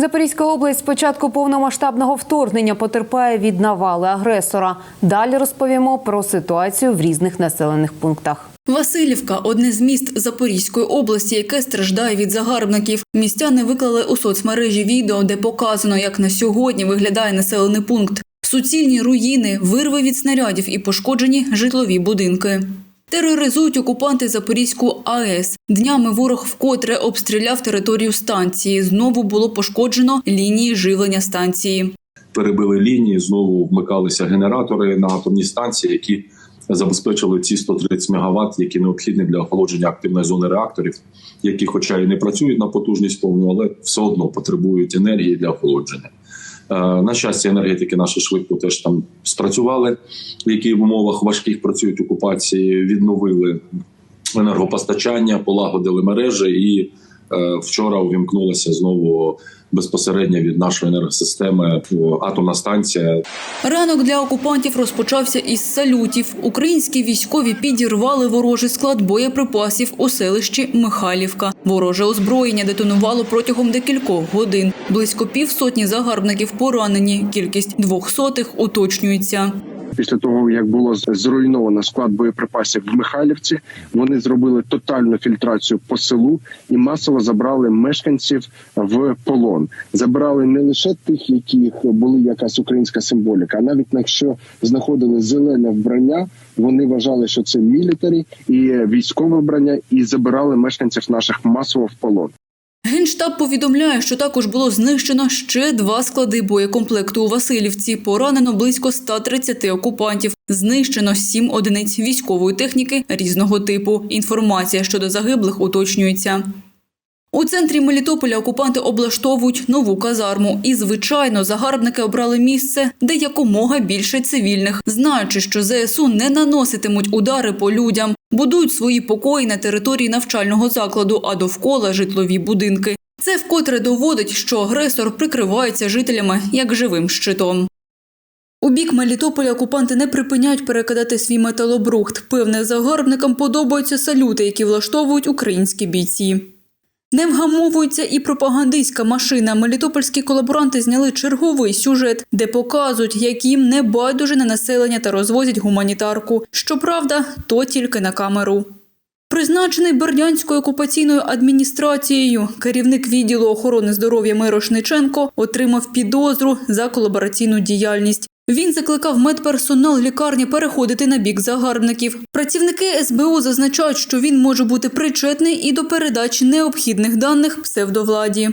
Запорізька область з початку повномасштабного вторгнення потерпає від навали агресора. Далі розповімо про ситуацію в різних населених пунктах. Васильівка одне з міст Запорізької області, яке страждає від загарбників. Містяни виклали у соцмережі відео, де показано, як на сьогодні виглядає населений пункт. Суцільні руїни, вирви від снарядів і пошкоджені житлові будинки. Тероризують окупанти Запорізьку АЕС. Днями ворог вкотре обстріляв територію станції. Знову було пошкоджено лінії живлення станції. перебили лінії, знову вмикалися генератори на атомній станції, які забезпечили ці 130 МВт, які необхідні для охолодження активної зони реакторів, які, хоча і не працюють на потужність повну, але все одно потребують енергії для охолодження. Е, На щастя, енергетики наші швидко теж там спрацювали, які в умовах важких працюють окупації, відновили енергопостачання, полагодили мережі і вчора увімкнулася знову безпосередньо від нашої енергосистеми атомна станція. Ранок для окупантів розпочався із салютів. Українські військові підірвали ворожий склад боєприпасів у селищі Михайлівка. Вороже озброєння детонувало протягом декількох годин. Близько півсотні загарбників поранені. Кількість двохсотих уточнюється. Після того як було зруйновано склад боєприпасів в Михайлівці, вони зробили тотальну фільтрацію по селу і масово забрали мешканців в полон. Забрали не лише тих, яких були якась українська символіка, а навіть якщо знаходили зелене вбрання, вони вважали, що це мілітарі і військове вбрання, і забирали мешканців наших масово в полон. Генштаб повідомляє, що також було знищено ще два склади боєкомплекту у Васильівці. Поранено близько 130 окупантів. Знищено сім одиниць військової техніки різного типу. Інформація щодо загиблих уточнюється. У центрі Мелітополя окупанти облаштовують нову казарму. І, звичайно, загарбники обрали місце, де якомога більше цивільних, знаючи, що ЗСУ не наноситимуть удари по людям, будують свої покої на території навчального закладу, а довкола житлові будинки. Це вкотре доводить, що агресор прикривається жителями як живим щитом. У бік Мелітополя окупанти не припиняють перекидати свій металобрухт. Певне, загарбникам подобаються салюти, які влаштовують українські бійці. Не вгамовується і пропагандистська машина. Мелітопольські колаборанти зняли черговий сюжет, де показують, як їм не байдуже на населення та розвозять гуманітарку. Щоправда, то тільки на камеру. Призначений Бердянською окупаційною адміністрацією, керівник відділу охорони здоров'я Мирошниченко отримав підозру за колабораційну діяльність. Він закликав медперсонал лікарні переходити на бік загарбників. Працівники СБУ зазначають, що він може бути причетний і до передачі необхідних даних псевдовладі.